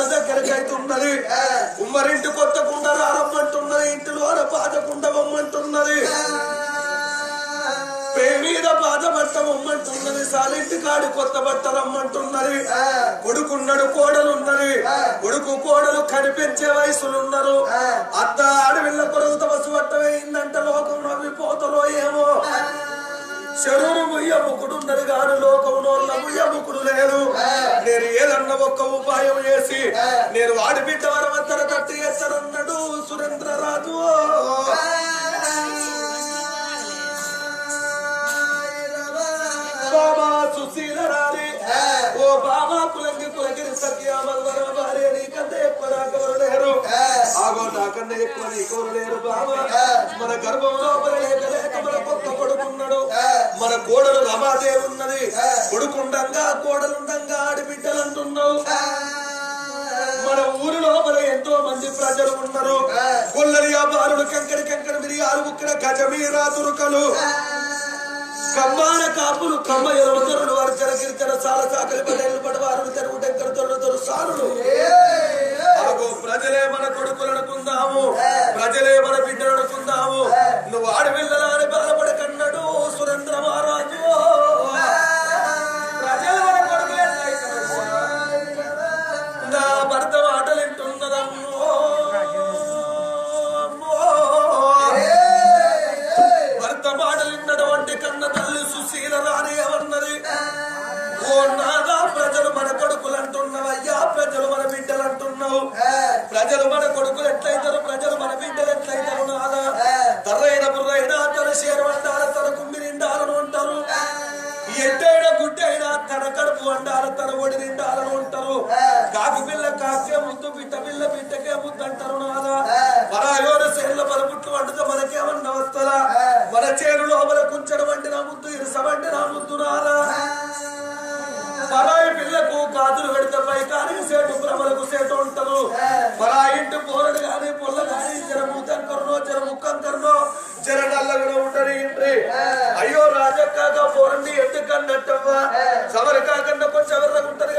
అవుతున్నది కాడు దగ్గరికి అవుతున్నది ఉమ్మరింటి కొత్త కుండ రారమ్మంటున్నది. ఇంటిలోన పాత కుండ బొమ్మంటున్నది. పే మీద పాత బట్ట బొమ్మంటున్నది. సాలింటి కాడు కొత్త బట్ట రమ్మంటున్నది. కొడుకున్నాడు కోడలున్నది. కొడుకు కోడలు కనిపించే వయసులున్నారు ఏదన్నా ఒక్క ఉపాయం చేసి నేను వాడి బిడ్డ వరమంతర తట్టి చేస్తానన్నాడు సురేంద్రరాజు. బాబా సుశీల రాణి ఓ బాబా కులంగి కులగిరి సత్యామల్వర భార్య నీకంటే ఎక్కువ నాకెవరు లేరు. ఆగో నాకన్నా ఎక్కువ నీకెవరు లేరు బాబా. మన గర్భంలో లేక మన కోడలు ఉన్నది. కొడుకుండంగా కోడలుండంగా ఆడిబిడ్డలు అంటున్నావు మన ఊరి లోపల ఎంతో మంది ప్రజలు ఉన్నారు. కొల్లరి వ్యాపారులు కంకడి కంకడి మిరియాలు ముక్కిన గజమీరా తురుకలు. కమ్మాన కాపులు కమ్మ ఎరువుతరుడు వర్చన కిర్చన సాల సాకలి పటేళ్ళు పడవారుడు తెరువు టెంకర తొర్రతరు సారుడు ప్రజలే మన కొడుకులు అనుకుందాము ప్రజలే మన బిడ్డలు అనుకుందాము నువ్వు ఆడపిల్లలు అని బాధపడి ಸಬರ್ ಕಾಕಂಡ ಕೊಟ್ಟು ಸಬರ್ ಕೊಡ್ತಾರೆ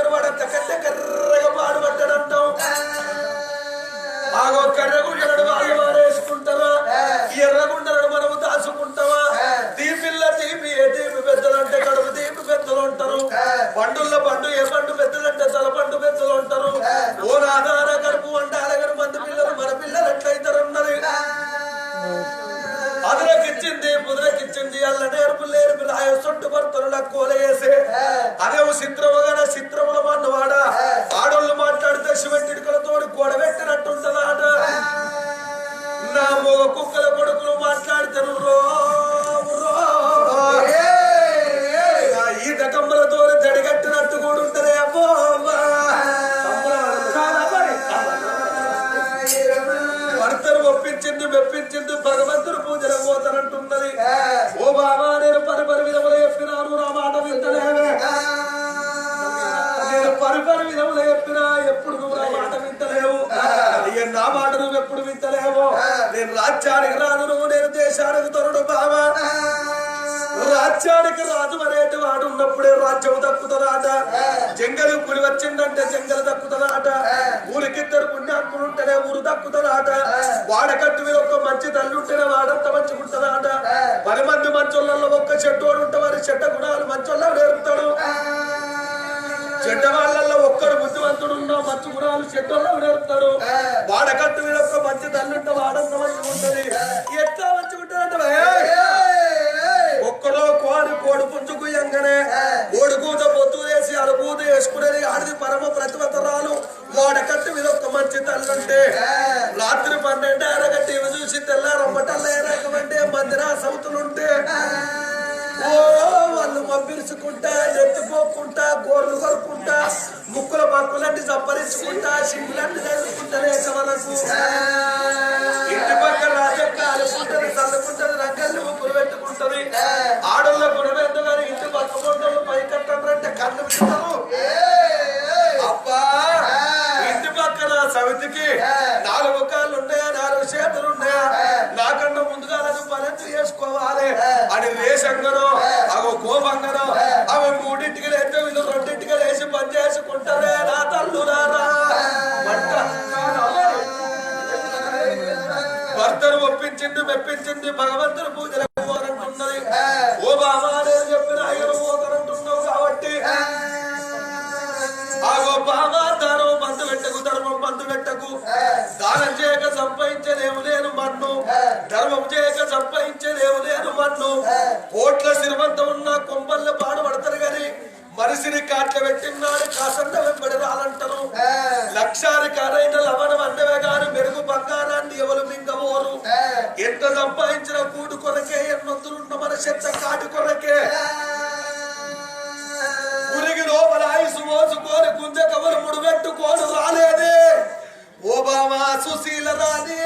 నేను రాజ్యానికి రాను నువ్వు నేను దేశానికి తొరడు బాబా రాజ్యానికి రాజు అనేటి వాడు ఉన్నప్పుడే రాజ్యం దక్కుతుందాట. జంగలు పులి వచ్చిందంటే జంగలు దక్కుతుందాట. ఊరికిద్దరు పుణ్యాత్ములు ఉంటేనే ఊరు దక్కుతుందాట. వాడకట్టు మీద ఒక మంచి తల్లి ఉంటేనే వాడంత మంచిగుంటదాట పది మంది మంచోళ్ళలో ఒక్క చెడ్డోడు ఉంటే వారి చెడ్డ గుణాలు మంచోళ్ళ నేర్పుతాడు చెడ్డ వాళ్ళల్లో ఒక్కడు బుద్ధివంతుడు ఉన్నా మంచి గుణాలు చెడ్డోళ్ళ నేర్పుతాడు వాడకట్టు మీద ఒక మంచి తల్లి ఎక్కించుకుంటా ఎత్తుకోకుంటా గోర్లు కొరుకుంటా ముక్కుల బక్కులంటి సంపరించుకుంటా సింగులంటి తెలుసుకుంటారే మనకు ఒప్పించింది మెప్పించింది భగవంతుని పూజలకు పోరంటున్నది ఓ బాబా నేను చెప్పిన అయ్యను పోతారంటున్నావు కాబట్టి. ఆగో బాబా దానం బంధు పెట్టకు ధర్మం బంధు పెట్టకు. దానం చేయక సంపాదించలేము నేను మన్ను. ధర్మం చేయక సంపాదించలేము నేను మన్ను. కోట్ల శ్రీమంతం ఉన్న కొంపల్లో పాడుపడతారు గాని మనిషిని కాట్ల పెట్టినాడు కాసంత వెంబడి రాలంటారు. లక్షాది కారైన లవణం ఎంత సంపాదించిన కూడు కొరకే ఎన్నొద్దులున్న మన చెత్త కాటు కొరకే. ఉరిగి లోపల ఆయుసు మోసుకోని గుంజ కవలు ముడిపెట్టుకోను రాలేదే. ఓబామా సుశీల రాని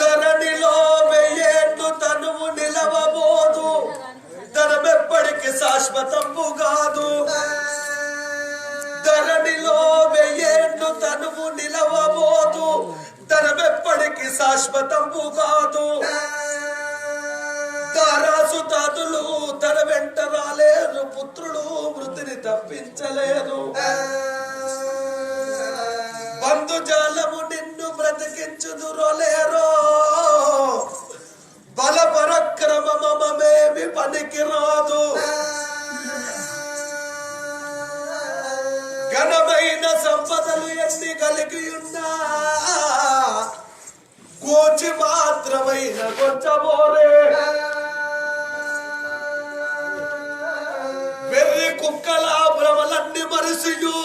ధరణిలో వెయ్యేండు తనువు నిలవబోదు. ధనమెప్పటికి శాశ్వతంబు కాదు. శాశ్వతంబు కాదు తారాసు తాతులు తన వెంట రాలేరు. పుత్రులు మృతిని తప్పించలేరు. బంధుజాలము నిన్ను బ్రతికించుదురోలేరో నుంచి మాత్రమైన కొంచమోరే. వెర్రి కుక్కల భ్రమలన్నీ మరిసియు.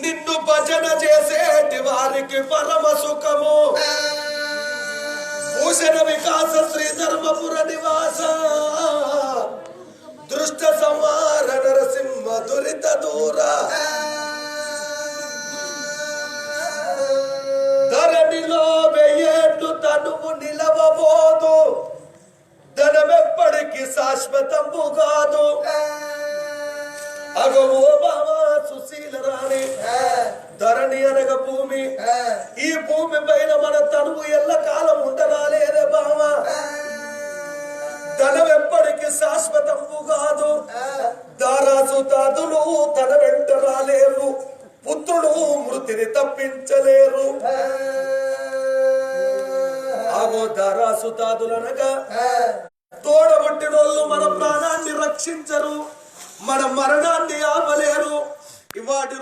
నిన్ను భజన చేసేటి వారికి పరమ సుఖము. భూషణ వికాస శ్రీ ధర్మపుర నివాస. దృష్ట సంహార నరసింహ దురిత దూర. శాశ్వతము కాదు అగవో బావా సుశీల రాణి. ధరణి అనగ భూమి. ఈ భూమి పైన మన తనువు ఎల్ల కాలం ఉండరాలేదే బావా. ధనం ఎప్పటికి శాశ్వతము కాదు దారాసు తాదులు తన వెంట రాలేరు. పుత్రుడు మృతిని తప్పించలేరు. ఆగో దారాసు తాదులనగా తోడబుట్టినోళ్ళు మన ప్రాణాన్ని రక్షించరు మన మరణాన్ని ఆపలేరు. ఇవాటి